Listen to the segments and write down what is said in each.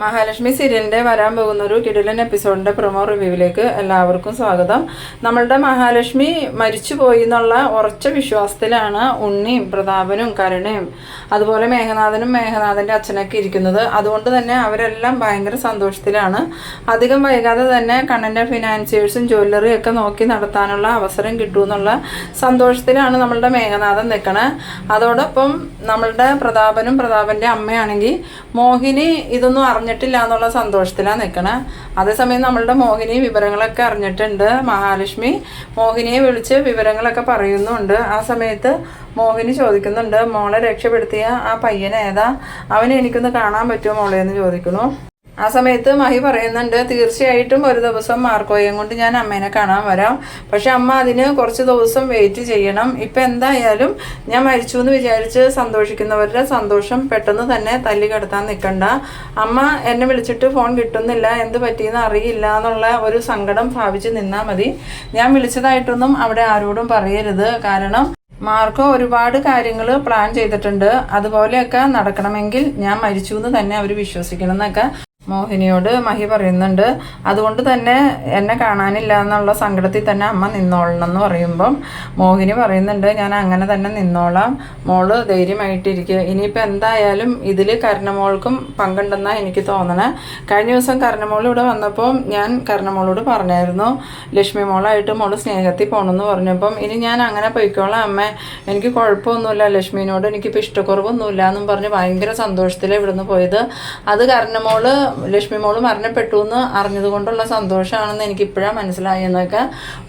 മഹാലക്ഷ്മി സീരിയലിന്റെ വരാൻ പോകുന്ന ഒരു കിടിലൻ എപ്പിസോഡിന്റെ പ്രൊമോ റിവ്യൂവിലേക്ക് എല്ലാവർക്കും സ്വാഗതം. നമ്മളുടെ മഹാലക്ഷ്മി മരിച്ചു പോയി എന്നുള്ള ഉറച്ച വിശ്വാസത്തിലാണ് ഉണ്ണിയും പ്രതാപനും കരുണയും അതുപോലെ മേഘനാഥനും മേഘനാഥന്റെ അച്ഛനൊക്കെ ഇരിക്കുന്നത്. അതുകൊണ്ട് തന്നെ അവരെല്ലാം ഭയങ്കര സന്തോഷത്തിലാണ്. അധികം വൈകാതെ തന്നെ കണ്ണന്റെ ഫിനാൻസിയേഴ്സും ജ്വല്ലറിയും ഒക്കെ നോക്കി നടത്താനുള്ള അവസരം കിട്ടുമെന്നുള്ള സന്തോഷത്തിലാണ് നമ്മളുടെ മേഘനാഥൻ നിൽക്കണേ. അതോടൊപ്പം നമ്മളുടെ പ്രതാപനും പ്രതാപന്റെ അമ്മയാണെങ്കിൽ മോഹിനി ഇതൊന്നും അറിഞ്ഞിട്ടില്ല എന്നുള്ള സന്തോഷത്തിലാണ് നിൽക്കണേ അതേസമയം നമ്മളുടെ മോഹിനി വിവരങ്ങളൊക്കെ അറിഞ്ഞിട്ടുണ്ട് മഹാലക്ഷ്മി. മോഹിനിയെ വിളിച്ച് വിവരങ്ങളൊക്കെ പറയുന്നുണ്ട്. ആ സമയത്ത് മോഹിനി ചോദിക്കുന്നുണ്ട് മോളെ രക്ഷപ്പെടുത്തിയ ആ പയ്യൻ ഏതാ? അവനെ എനിക്കൊന്ന് കാണാൻ പറ്റുമോ മോളെ? എന്ന് ചോദിക്കുന്നു. ആ സമയത്ത് മഹി പറയുന്നുണ്ട് തീർച്ചയായിട്ടും ഒരു ദിവസം മാർക്കോയും കൊണ്ട് ഞാൻ അമ്മേനെ കാണാൻ വരാം. പക്ഷെ അമ്മ അതിന് കുറച്ച് ദിവസം വെയിറ്റ് ചെയ്യണം. ഇപ്പം എന്തായാലും ഞാൻ മരിച്ചു എന്ന് വിചാരിച്ച് സന്തോഷിക്കുന്നവരുടെ സന്തോഷം പെട്ടെന്ന് തന്നെ തല്ലി കിടത്താൻ നിൽക്കണ്ട അമ്മ എന്നെ വിളിച്ചിട്ട് ഫോൺ കിട്ടുന്നില്ല. എന്ത് പറ്റിയെന്ന് അറിയില്ല എന്നുള്ള ഒരു സങ്കടം ഭാവിച്ച് നിന്നാൽ മതി. ഞാൻ വിളിച്ചതായിട്ടൊന്നും അവിടെ ആരോടും പറയരുത്. കാരണം മാർക്കോ ഒരുപാട് കാര്യങ്ങൾ പ്ലാൻ ചെയ്തിട്ടുണ്ട്. അതുപോലെയൊക്കെ നടക്കണമെങ്കിൽ ഞാൻ മരിച്ചു എന്ന് തന്നെ അവർ വിശ്വസിക്കണം എന്നൊക്കെ മോഹിനിയോട് മഹി പറയുന്നുണ്ട്. അതുകൊണ്ട് തന്നെ എന്നെ കാണാനില്ല എന്നുള്ള സങ്കടത്തിൽ തന്നെ അമ്മ നിന്നോളണം എന്ന് പറയുമ്പം മോഹിനി പറയുന്നുണ്ട് ഞാൻ അങ്ങനെ തന്നെ നിന്നോളാം. മോൾ ധൈര്യമായിട്ടിരിക്കുക ഇനിയിപ്പോൾ എന്തായാലും ഇതിൽ കർണമോൾക്കും പങ്കുണ്ടെന്നാണ് എനിക്ക് തോന്നണേ. കഴിഞ്ഞ ദിവസം കർണമോൾ ഇവിടെ വന്നപ്പോൾ ഞാൻ കർണമോളോട് പറഞ്ഞായിരുന്നു ലക്ഷ്മി മോളായിട്ട് മോൾ സ്നേഹത്തിൽ പോകണമെന്ന് പറഞ്ഞപ്പം ഇനി ഞാൻ അങ്ങനെ പോയിക്കോളാം അമ്മ. എനിക്ക് കുഴപ്പമൊന്നുമില്ല. ലക്ഷ്മിനോട് എനിക്കിപ്പോൾ ഇഷ്ടക്കുറവൊന്നുമില്ല എന്നും പറഞ്ഞ് ഭയങ്കര സന്തോഷത്തിലാണ് ഇവിടുന്ന് പോയത്. അത് കരുണമോൾ ലക്ഷ്മി മോൾ മരണപ്പെട്ടു എന്ന് അറിഞ്ഞത് കൊണ്ടുള്ള സന്തോഷമാണെന്ന് എനിക്ക് ഇപ്പോഴാണ് മനസ്സിലായി എന്നൊക്കെ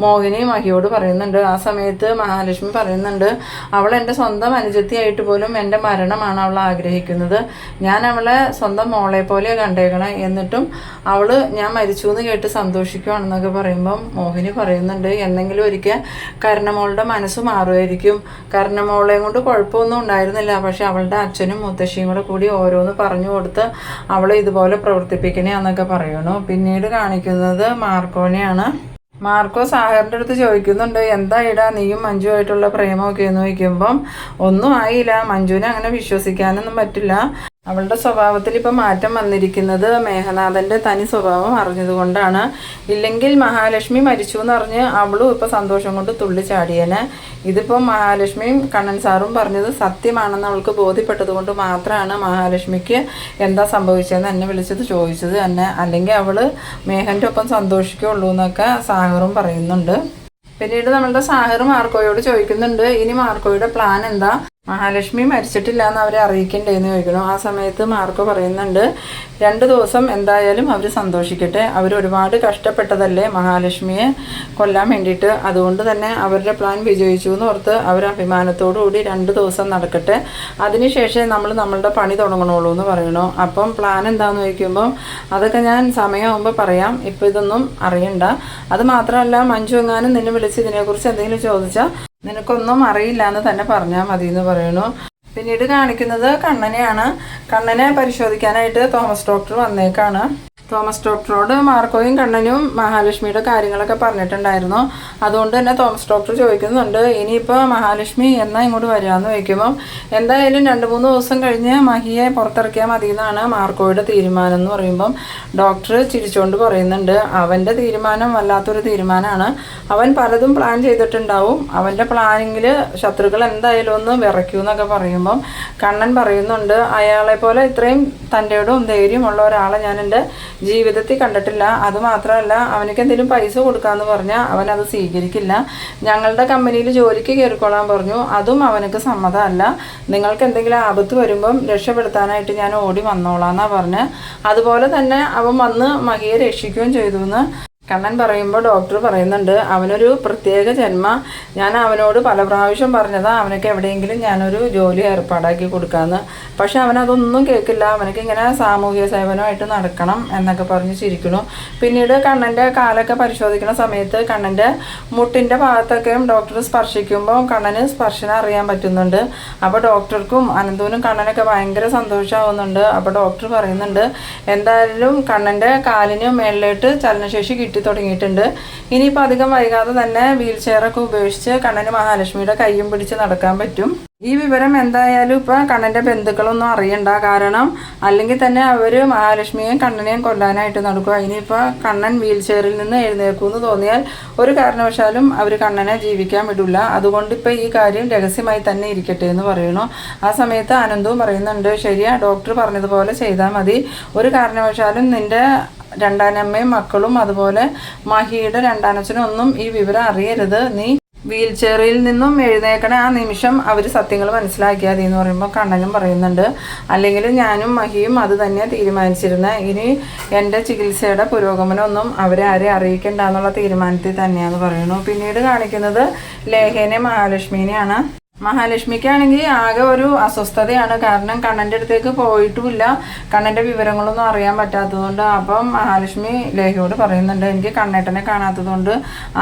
മോഹിനി മഹിയോട് പറയുന്നുണ്ട്. ആ സമയത്ത് മഹാലക്ഷ്മി പറയുന്നുണ്ട് അവൾ എന്റെ സ്വന്തം അനുജത്തിയായിട്ട് പോലും എന്റെ മരണമാണ് അവൾ ആഗ്രഹിക്കുന്നത്. ഞാൻ അവളെ സ്വന്തം മോളെ പോലെ കണ്ടേക്കണം എന്നിട്ടും അവൾ ഞാൻ മരിച്ചു എന്ന് കേട്ട് സന്തോഷിക്കുകയാണെന്നൊക്കെ പറയുമ്പം മോഹിനി പറയുന്നുണ്ട് എന്തെങ്കിലും ഒരിക്കൽ കരണമോളുടെ മനസ്സ് മാറുമായിരിക്കും. കരണമോളെയും കൊണ്ട് കുഴപ്പമൊന്നും ഉണ്ടായിരുന്നില്ല പക്ഷെ അവളുടെ അച്ഛനും മുത്തശ്ശിയും കൂടെ കൂടി ഓരോന്ന് പറഞ്ഞു കൊടുത്ത് അവളെ ഇതുപോലെ പ്രവർത്തിപ്പിക്കണേ എന്നൊക്കെ പറയണു പിന്നീട് കാണിക്കുന്നത് മാർക്കോനെയാണ്. മാർക്കോ സാഹറിന്റെ അടുത്ത് ചോദിക്കുന്നുണ്ട് എന്താ ഇടാ നീയും മഞ്ജുവായിട്ടുള്ള പ്രേമമൊക്കെ എന്ന് ചോദിക്കുമ്പം ഒന്നും ആയില്ല മഞ്ജുവിനെ അങ്ങനെ വിശ്വസിക്കാനൊന്നും പറ്റില്ല. അവളുടെ സ്വഭാവത്തിൽ ഇപ്പം മാറ്റം വന്നിരിക്കുന്നത് മേഘനാഥന്റെ തനി സ്വഭാവം അറിഞ്ഞതുകൊണ്ടാണ്. ഇല്ലെങ്കിൽ മഹാലക്ഷ്മി മരിച്ചു എന്ന് അറിഞ്ഞ് അവളും ഇപ്പം സന്തോഷം കൊണ്ട് തുള്ളി ചാടിയേനെ. ഇതിപ്പോൾ മഹാലക്ഷ്മിയും കണ്ണൻ സാറും പറഞ്ഞത് സത്യമാണെന്ന് അവൾക്ക് ബോധ്യപ്പെട്ടത് കൊണ്ട് മാത്രമാണ് മഹാലക്ഷ്മിക്ക് എന്താ സംഭവിച്ചതെന്ന് എന്നെ വിളിച്ചത് ചോദിച്ചത് തന്നെ. അല്ലെങ്കിൽ അവൾ മേഘന്റെ ഒപ്പം സന്തോഷിക്കുള്ളൂ എന്നൊക്കെ സാഹറും പറയുന്നുണ്ട്. പിന്നീട് നമ്മളുടെ സാഹർ മാർക്കോയോട് ചോദിക്കുന്നുണ്ട് ഇനി മാർക്കോയുടെ പ്ലാൻ എന്താ? മഹാലക്ഷ്മി മരിച്ചിട്ടില്ല എന്ന് അവരെ അറിയിക്കണ്ടേന്ന് ചോദിക്കണം ആ സമയത്ത് മാർക്ക് പറയുന്നുണ്ട് രണ്ട് ദിവസം എന്തായാലും അവർ സന്തോഷിക്കട്ടെ. അവർ ഒരുപാട് കഷ്ടപ്പെട്ടതല്ലേ മഹാലക്ഷ്മിയെ കൊല്ലാൻ വേണ്ടിയിട്ട്? അതുകൊണ്ട് തന്നെ അവരുടെ പ്ലാൻ വിജയിച്ചു എന്ന് ഓർത്ത് അവർ അഭിമാനത്തോടുകൂടി രണ്ട് ദിവസം നടക്കട്ടെ. അതിനുശേഷം നമ്മൾ നമ്മളുടെ പണി തുടങ്ങണുള്ളൂ എന്ന് പറയണു അപ്പം പ്ലാൻ എന്താണെന്ന് ചോദിക്കുമ്പോൾ അതൊക്കെ ഞാൻ സമയമാകുമ്പോൾ പറയാം. ഇപ്പം ഇതൊന്നും അറിയണ്ട. അത് മാത്രമല്ല മഞ്ജു എങ്ങാനും നിന്നെ വിളിച്ച് ഇതിനെക്കുറിച്ച് എന്തെങ്കിലും ചോദിച്ചാൽ നിനക്കൊന്നും അറിയില്ല എന്ന് തന്നെ പറഞ്ഞാൽ മതി എന്ന് പറയണു പിന്നീട് കാണിക്കുന്നത് കണ്ണനെയാണ്. കണ്ണനെ പരിശോധിക്കാനായിട്ട് തോമസ് ഡോക്ടർ വന്നേക്കാണ്. തോമസ് ഡോക്ടറോട് മാർക്കോയും കണ്ണനും മഹാലക്ഷ്മിയുടെ കാര്യങ്ങളൊക്കെ പറഞ്ഞിട്ടുണ്ടായിരുന്നു. അതുകൊണ്ട് തന്നെ തോമസ് ഡോക്ടർ ചോദിക്കുന്നുണ്ട് ഇനിയിപ്പോൾ മഹാലക്ഷ്മി എന്നാ ഇങ്ങോട്ട് വരികയെന്ന് ചോദിക്കുമ്പം എന്തായാലും രണ്ട് മൂന്ന് ദിവസം കഴിഞ്ഞ് മഹിയെ പുറത്തിറക്കിയാൽ മതി എന്നാണ് മാർക്കോയുടെ തീരുമാനം എന്ന് പറയുമ്പം ഡോക്ടർ ചിരിച്ചുകൊണ്ട് പറയുന്നുണ്ട്. അവന്റെ തീരുമാനം വല്ലാത്തൊരു തീരുമാനമാണ്. അവൻ പലതും പ്ലാൻ ചെയ്തിട്ടുണ്ടാവും. അവന്റെ പ്ലാനിങ്ങിൽ ശത്രുക്കൾ എന്തായാലും ഒന്ന് വിറയ്ക്കൂ എന്നൊക്കെ പറയുമ്പം കണ്ണൻ പറയുന്നുണ്ട് അയാളെ പോലെ ഇത്രയും തന്റെയോടും ധൈര്യമുള്ള ഒരാളെ ഞാൻ എന്റെ ജീവിതത്തിൽ കണ്ടിട്ടില്ല. അതുമാത്രമല്ല അവനക്ക് എന്തെങ്കിലും പൈസ കൊടുക്കാമെന്ന് പറഞ്ഞാൽ അവൻ അത് സ്വീകരിക്കില്ല. ഞങ്ങളുടെ കമ്പനിയിൽ ജോലിക്ക് കയറിക്കൊള്ളാൻ പറഞ്ഞു. അതും അവനക്ക് സമ്മതമല്ല. നിങ്ങൾക്ക് എന്തെങ്കിലും ആപത്ത് വരുമ്പം രക്ഷപ്പെടുത്താനായിട്ട് ഞാൻ ഓടി വന്നോളാം എന്നാണ് പറഞ്ഞ്. അതുപോലെ തന്നെ അവൻ വന്ന് മഹിയെ രക്ഷിക്കുകയും ചെയ്തു എന്ന് കണ്ണൻ പറയുമ്പോൾ ഡോക്ടർ പറയുന്നുണ്ട് അവനൊരു പ്രത്യേക ജന്മ. ഞാൻ അവനോട് പല പ്രാവശ്യം പറഞ്ഞതാ അവനൊക്കെ എവിടെയെങ്കിലും ഞാനൊരു ജോലി ഏർപ്പാടാക്കി കൊടുക്കാമെന്ന് പക്ഷെ അവനതൊന്നും കേൾക്കില്ല. അവനക്ക് ഇങ്ങനെ സാമൂഹിക സേവനമായിട്ട് നടക്കണം എന്നൊക്കെ പറഞ്ഞ് ചിരിക്കുന്നു. പിന്നീട് കണ്ണന്റെ കാലൊക്കെ പരിശോധിക്കുന്ന സമയത്ത് കണ്ണന്റെ മുട്ടിന്റെ ഭാഗത്തൊക്കെ ഡോക്ടർ സ്പർശിക്കുമ്പോൾ കണ്ണന് സ്പർശനം അറിയാൻ പറ്റുന്നുണ്ട്. അപ്പോൾ ഡോക്ടർക്കും അനന്തൂനും കണ്ണനൊക്കെ ഭയങ്കര സന്തോഷമാവുന്നുണ്ട് അപ്പോൾ ഡോക്ടർ പറയുന്നുണ്ട് എന്തായാലും കണ്ണന്റെ കാലിന് മേളിലോട്ട് ചലനശേഷി കിട്ടി തുടങ്ങിയിട്ടുണ്ട്. ഇനിയിപ്പോൾ അധികം വൈകാതെ തന്നെ വീൽ ചെയറൊക്കെ ഉപയോഗിച്ച് കണ്ണന് മഹാലക്ഷ്മിയുടെ കൈയും പിടിച്ച് നടക്കാൻ പറ്റും. ഈ വിവരം എന്തായാലും ഇപ്പൊ കണ്ണന്റെ ബന്ധുക്കളൊന്നും അറിയണ്ട കാരണം അല്ലെങ്കിൽ തന്നെ അവർ മഹാലക്ഷ്മിയെയും കണ്ണനെയും കൊല്ലാനായിട്ട് നടക്കുക ഇനിയിപ്പോ കണ്ണൻ വീൽ ചെയറിൽ നിന്ന് എഴുന്നേൽക്കുമെന്ന് തോന്നിയാൽ ഒരു കാരണവശാലും അവർ കണ്ണനെ ജീവിക്കാൻ വിടില്ല. അതുകൊണ്ട് ഇപ്പൊ ഈ കാര്യം രഹസ്യമായി തന്നെ ഇരിക്കട്ടെ എന്ന് പറയണു ആ സമയത്ത് ആനന്ദവും പറയുന്നുണ്ട് ശരിയാ ഡോക്ടർ പറഞ്ഞതുപോലെ ചെയ്താൽ മതി. ഒരു കാരണവശാലും നിന്റെ രണ്ടാനമ്മയും മക്കളും അതുപോലെ മഹിയുടെ രണ്ടാനച്ഛനും ഒന്നും ഈ വിവരം അറിയരുത്. നീ വീൽ ചെയറിൽ നിന്നും എഴുന്നേക്കണ ആ നിമിഷം അവർ സത്യങ്ങൾ മനസ്സിലാക്കിയാൽ മതി എന്ന് പറയുമ്പോൾ കണ്ണനും പറയുന്നുണ്ട്. അല്ലെങ്കിൽ ഞാനും മഹിയും അത് തന്നെ തീരുമാനിച്ചിരുന്നത് ഇനി എന്റെ ചികിത്സയുടെ പുരോഗമനമൊന്നും അവരെ ആരെ അറിയിക്കണ്ട എന്നുള്ള തീരുമാനത്തിൽ തന്നെയാന്ന് പറയുന്നു. പിന്നീട് കാണിക്കുന്നത് ലേഖനെ മഹാലക്ഷ്മിനെയാണ്. മഹാലക്ഷ്മിക്കാണെങ്കിൽ ആകെ ഒരു അസ്വസ്ഥതയാണ്. കാരണം കണ്ണന്റെ അടുത്തേക്ക് പോയിട്ടുമില്ല. കണ്ണന്റെ വിവരങ്ങളൊന്നും അറിയാൻ പറ്റാത്തതുകൊണ്ട് അപ്പം മഹാലക്ഷ്മി ലേഖയോട് പറയുന്നുണ്ട് എനിക്ക് കണ്ണേട്ടനെ കാണാത്തതുകൊണ്ട്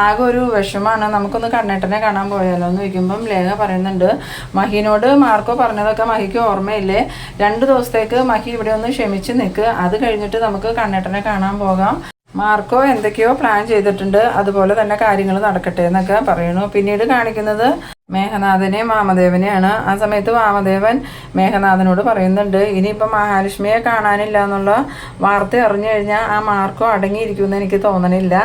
ആകെ ഒരു വിഷമാണ് നമുക്കൊന്ന് കണ്ണേട്ടനെ കാണാൻ പോയാലോ? എന്ന് ചോദിക്കുമ്പം ലേഖ പറയുന്നുണ്ട് മഹിനോട് മാർക്കോ പറഞ്ഞതൊക്കെ മഹിക്ക് ഓർമ്മയില്ലേ? രണ്ട് ദിവസത്തേക്ക് മഹി ഇവിടെ ഒന്ന് ക്ഷമിച്ച് നിൽക്ക് അത് കഴിഞ്ഞിട്ട് നമുക്ക് കണ്ണേട്ടനെ കാണാൻ പോകാം. മാർക്കോ എന്തൊക്കെയോ പ്ലാൻ ചെയ്തിട്ടുണ്ട്. അതുപോലെ തന്നെ കാര്യങ്ങൾ നടക്കട്ടെ എന്നൊക്കെ പറയുന്നു. പിന്നീട് കാണിക്കുന്നത് മേഘനാഥനെ വാമദേവനെയാണ്. ആ സമയത്ത് വാമദേവൻ മേഘനാഥനോട് പറയുന്നുണ്ട് ഇനിയിപ്പം മഹാലക്ഷ്മിയെ കാണാനില്ല എന്നുള്ള വാർത്ത അറിഞ്ഞു കഴിഞ്ഞാൽ ആ മാർക്കോ അടങ്ങിയിരിക്കുമെന്ന് എനിക്ക് തോന്നണില്ല.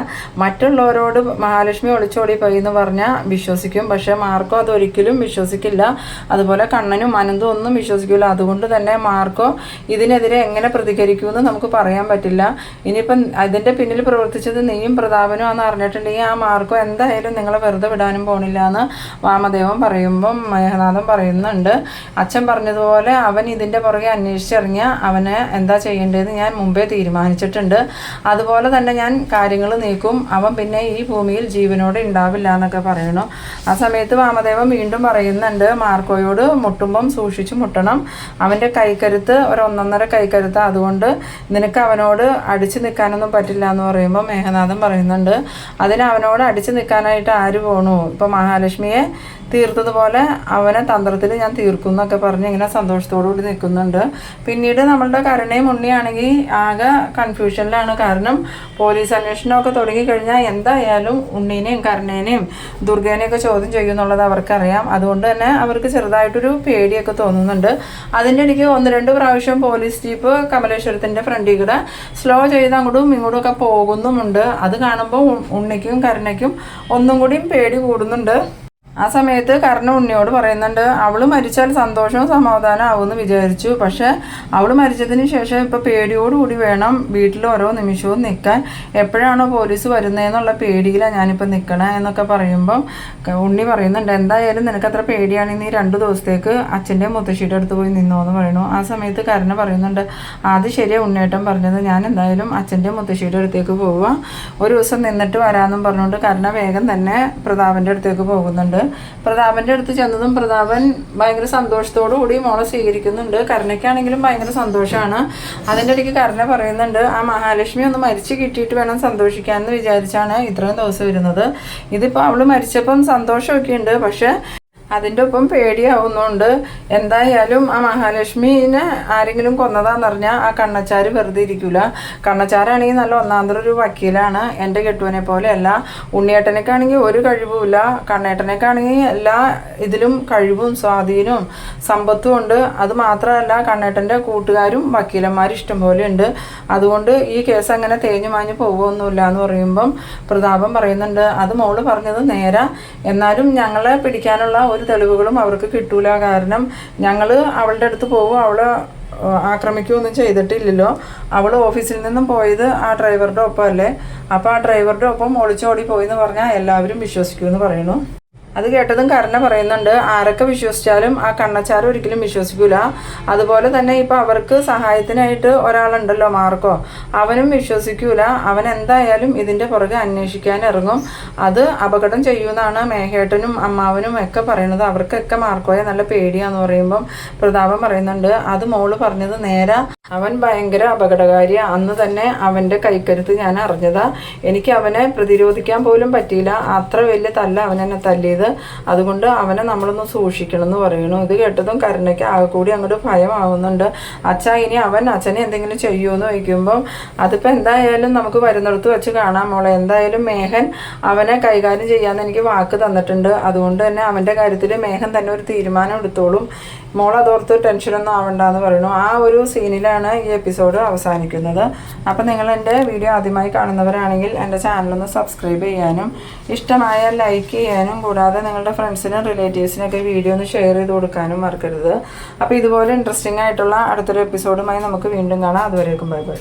മറ്റുള്ളവരോട് മഹാലക്ഷ്മി ഒളിച്ചോടി പോയി എന്ന് പറഞ്ഞാൽ വിശ്വസിക്കും. പക്ഷേ മാർക്കോ അതൊരിക്കലും വിശ്വസിക്കില്ല. അതുപോലെ കണ്ണനും അനന്തും ഒന്നും വിശ്വസിക്കില്ല അതുകൊണ്ട് തന്നെ മാർക്കോ ഇതിനെതിരെ എങ്ങനെ പ്രതികരിക്കുമെന്ന് നമുക്ക് പറയാൻ പറ്റില്ല. ഇനിയിപ്പം അതിന്റെ പിന്നിൽ പ്രവർത്തിച്ചത് നീയും പ്രതാപനും ആണെന്ന് അറിഞ്ഞിട്ടുണ്ടെങ്കിൽ ആ മാർക്കോ എന്തായാലും നിങ്ങളെ വെറുതെ വിടാനും പോണില്ല എന്ന് വാമദേവൻ പറയുമ്പം മേഘനാഥൻ പറയുന്നുണ്ട്. അച്ഛൻ പറഞ്ഞതുപോലെ അവൻ ഇതിന്റെ പുറകെ അന്വേഷിച്ചിറങ്ങിയ അവനെ എന്താ ചെയ്യേണ്ടതെന്ന് ഞാൻ മുമ്പേ തീരുമാനിച്ചിട്ടുണ്ട്. അതുപോലെ തന്നെ ഞാൻ കാര്യങ്ങൾ നീക്കും. അവൻ പിന്നെ ഈ ഭൂമിയിൽ ജീവനോടെ ഉണ്ടാവില്ല എന്നൊക്കെ പറയണു ആ സമയത്ത് വാമദേവൻ വീണ്ടും പറയുന്നുണ്ട് മാർക്കോയോട് മുട്ടുമ്പം സൂക്ഷിച്ചു മുട്ടണം. അവന്റെ കൈക്കരുത്ത് ഒരു ഒന്നൊന്നര കൈക്കരുത്ത്. അതുകൊണ്ട് നിനക്ക് അവനോട് അടിച്ചു നിൽക്കാനൊന്നും പറ്റില്ല എന്ന് പറയുമ്പോൾ മേഘനാഥൻ പറയുന്നുണ്ട്. അതിന് അവനോട് അടിച്ചു നിൽക്കാനായിട്ട് ആര് പോണു? ഇപ്പം മഹാലക്ഷ്മിയെ തീർത്തതുപോലെ അവനെ തന്ത്രത്തിൽ ഞാൻ തീർക്കും എന്നൊക്കെ പറഞ്ഞ് ഇങ്ങനെ സന്തോഷത്തോടു കൂടി നിൽക്കുന്നുണ്ട്. പിന്നീട് നമ്മളുടെ കരുണയും ഉണ്ണിയാണെങ്കിൽ ആകെ കൺഫ്യൂഷനിലാണ് കാരണം പോലീസ് അന്വേഷണമൊക്കെ തുടങ്ങിക്കഴിഞ്ഞാൽ എന്തായാലും ഉണ്ണീനെയും കരുണേനെയും ദുർഗേനെയൊക്കെ ചോദ്യം ചെയ്യുമെന്നുള്ളത് അവർക്കറിയാം. അതുകൊണ്ട് തന്നെ അവർക്ക് ചെറുതായിട്ടൊരു പേടിയൊക്കെ തോന്നുന്നുണ്ട്. അതിന്റെ ഇടയ്ക്ക് ഒന്ന് രണ്ട് പ്രാവശ്യം പോലീസ് ജീപ്പ് കമലേശ്വരത്തിന്റെ ഫ്രണ്ടിൽ കൂടെ സ്ലോ ചെയ്ത് അങ്ങോട്ടും ഇങ്ങോട്ടും ഒക്കെ പോകുന്നുമുണ്ട്. അത് കാണുമ്പോൾ ഉണ്ണിക്കും കരുണയ്ക്കും ഒന്നും കൂടിയും പേടി കൂടുന്നുണ്ട്. ആ സമയത്ത് കർണ ഉണ്ണിയോട് പറയുന്നുണ്ട് അവൾ മരിച്ചാൽ സന്തോഷവും സമാധാനം എന്ന് വിചാരിച്ചു. പക്ഷെ അവൾ മരിച്ചതിന് ശേഷം ഇപ്പം പേടിയോടുകൂടി വേണം വീട്ടിൽ ഓരോ നിമിഷവും നിൽക്കാൻ എപ്പോഴാണോ പോലീസ് വരുന്നതെന്നുള്ള പേടിയിലാണ് ഞാനിപ്പോൾ നിൽക്കണേ എന്നൊക്കെ പറയുമ്പം ഉണ്ണി പറയുന്നുണ്ട് എന്തായാലും നിനക്ക് അത്ര പേടിയാണെങ്കിൽ നീ രണ്ട് ദിവസത്തേക്ക് അച്ഛന്റെ മുത്തശ്ശിയുടെ അടുത്ത് പോയി നിന്നോ എന്ന് പറയുന്നു ആ സമയത്ത് കരുണ പറയുന്നുണ്ട് അത് ശരിയാ ഉണ്ണേട്ടൻ പറഞ്ഞത്. ഞാൻ എന്തായാലും അച്ഛന്റെ മുത്തശ്ശിയുടെ അടുത്തേക്ക് പോവുക ഒരു ദിവസം നിന്നിട്ട് വരാമെന്നും പറഞ്ഞുകൊണ്ട് കരുണ വേഗം തന്നെ പ്രതാപന്റെ അടുത്തേക്ക് പോകുന്നുണ്ട്. പ്രതാപന്റെ അടുത്ത് ചെന്നതും പ്രതാപൻ ഭയങ്കര സന്തോഷത്തോടു കൂടി മോളെ സ്വീകരിക്കുന്നുണ്ട്. കരുണയ്ക്കാണെങ്കിലും ഭയങ്കര സന്തോഷമാണ്. അതിന്റെ ഇടയ്ക്ക് കരുണ പറയുന്നുണ്ട് ആ മഹാലക്ഷ്മി ഒന്ന് മരിച്ചു കിട്ടിയിട്ട് വേണം സന്തോഷിക്കാമെന്ന് വിചാരിച്ചാണ് ഇത്രയും ദിവസം വരുന്നത് ഇതിപ്പോൾ അവൾ മരിച്ചപ്പം സന്തോഷമൊക്കെ ഉണ്ട് പക്ഷേ അതിന്റെ ഒപ്പം പേടിയാവുന്നുണ്ട്. എന്തായാലും ആ മഹാലക്ഷ്മിനെ ആരെങ്കിലും കൊന്നതാന്നറിഞ്ഞാൽ ആ കണ്ണച്ചാർ വെറുതെ ഇരിക്കൂല. കണ്ണച്ചാരാണെങ്കിൽ നല്ല ഒന്നാന്തര ഒരു വക്കീലാണ്. എന്റെ കെട്ടുവനെ പോലെയല്ല. ഉണ്ണിയേട്ടനൊക്കെയാണെങ്കിൽ ഒരു കഴിവുമില്ല. കണ്ണേട്ടനൊക്കെയാണെങ്കിൽ എല്ലാ ഇതിലും കഴിവും സ്വാധീനവും സമ്പത്തും ഉണ്ട്. അത് മാത്രമല്ല കണ്ണേട്ടന്റെ കൂട്ടുകാരും വക്കീലന്മാരും ഇഷ്ടംപോലെ ഉണ്ട്. അതുകൊണ്ട് ഈ കേസ് അങ്ങനെ തേഞ്ഞു മാഞ്ഞു പോകുമൊന്നുമില്ല എന്ന് പറയുമ്പം പ്രതാപം പറയുന്നുണ്ട് അത് മോൾ പറഞ്ഞത് നേരെ. എന്നാലും ഞങ്ങളെ പിടിക്കാനുള്ള ഒരു തെളിവുകളും അവർക്ക് കിട്ടൂല. കാരണം ഞങ്ങൾ അവളുടെ അടുത്ത് പോകും അവൾ ആക്രമിക്കുകയൊന്നും ചെയ്തിട്ടില്ലല്ലോ. അവൾ ഓഫീസിൽ നിന്നും പോയത് ആ ഡ്രൈവറുടെ ഒപ്പം അല്ലേ അപ്പോൾ ആ ഡ്രൈവറുടെ ഒപ്പം ഒളിച്ചോടി പോയി എന്ന് പറഞ്ഞാൽ എല്ലാവരും വിശ്വസിക്കുമെന്ന് പറയുന്നു. അത് കേട്ടതും കരുണ പറയുന്നുണ്ട്. ആരൊക്കെ വിശ്വസിച്ചാലും ആ കണ്ണച്ചാർ ഒരിക്കലും വിശ്വസിക്കൂല. അതുപോലെ തന്നെ ഇപ്പം അവർക്ക് സഹായത്തിനായിട്ട് ഒരാളുണ്ടല്ലോ മാർക്കോ. അവനും വിശ്വസിക്കൂല. അവൻ എന്തായാലും ഇതിന്റെ പുറകെ അന്വേഷിക്കാൻ ഇറങ്ങും. അത് അപകടം ചെയ്യുമെന്നാണ് മേഘേട്ടനും അമ്മാവനും ഒക്കെ പറയുന്നത്. അവർക്കൊക്കെ മാർക്കോയെ നല്ല പേടിയാന്ന് പറയുമ്പം പ്രതാപം പറയുന്നുണ്ട്. അത് മോൾ പറഞ്ഞത് നേരെ. അവൻ ഭയങ്കര അപകടകാരി അന്ന് തന്നെ അവന്റെ കൈക്കരുത്ത് ഞാൻ അറിഞ്ഞതാ. എനിക്ക് അവനെ പ്രതിരോധിക്കാൻ പോലും പറ്റിയില്ല. അത്ര വലിയ തല്ല അവൻ എന്നെ തല്ലിയത്. അതുകൊണ്ട് അവനെ നമ്മളൊന്ന് സൂക്ഷിക്കണം എന്ന് പറയണു ഇത് കേട്ടതും കരുണയ്ക്ക് ആകെ കൂടി അങ്ങോട്ട് ഭയമാവുന്നുണ്ട്. അച്ഛ ഇനി അവൻ അച്ഛനെ എന്തെങ്കിലും ചെയ്യുമെന്ന് ചോദിക്കുമ്പം അതിപ്പോൾ എന്തായാലും നമുക്ക് വരുന്നിടത്ത് വെച്ച് കാണാം മോളെ. എന്തായാലും മേഹൻ അവനെ കൈകാര്യം ചെയ്യാമെന്ന് എനിക്ക് വാക്ക് തന്നിട്ടുണ്ട്. അതുകൊണ്ട് തന്നെ അവന്റെ കാര്യത്തിൽ മേഹൻ തന്നെ ഒരു തീരുമാനം എടുത്തോളും. മോൾ അതോർത്ത് ടെൻഷനൊന്നും ആവണ്ടെന്ന് പറയുന്നു. ആ ഒരു സീനിലാണ് ഈ എപ്പിസോഡ് അവസാനിക്കുന്നത്. അപ്പം നിങ്ങൾ എന്റെ വീഡിയോ ആദ്യമായി കാണുന്നവരാണെങ്കിൽ എന്റെ ചാനലൊന്ന് സബ്സ്ക്രൈബ് ചെയ്യാനും ഇഷ്ടമായാൽ ലൈക്ക് ചെയ്യാനും കൂടാതെ നിങ്ങളുടെ ഫ്രണ്ട്സിനും റിലേറ്റീവ്സിനൊക്കെ വീഡിയോ ഒന്ന് ഷെയർ ചെയ്ത് കൊടുക്കാനും മറക്കരുത്. അപ്പോൾ ഇതുപോലെ ഇൻട്രസ്റ്റിംഗ് ആയിട്ടുള്ള അടുത്തൊരു എപ്പിസോഡുമായി നമുക്ക് വീണ്ടും കാണാം. അതുവരേക്കും ബൈ ബൈ.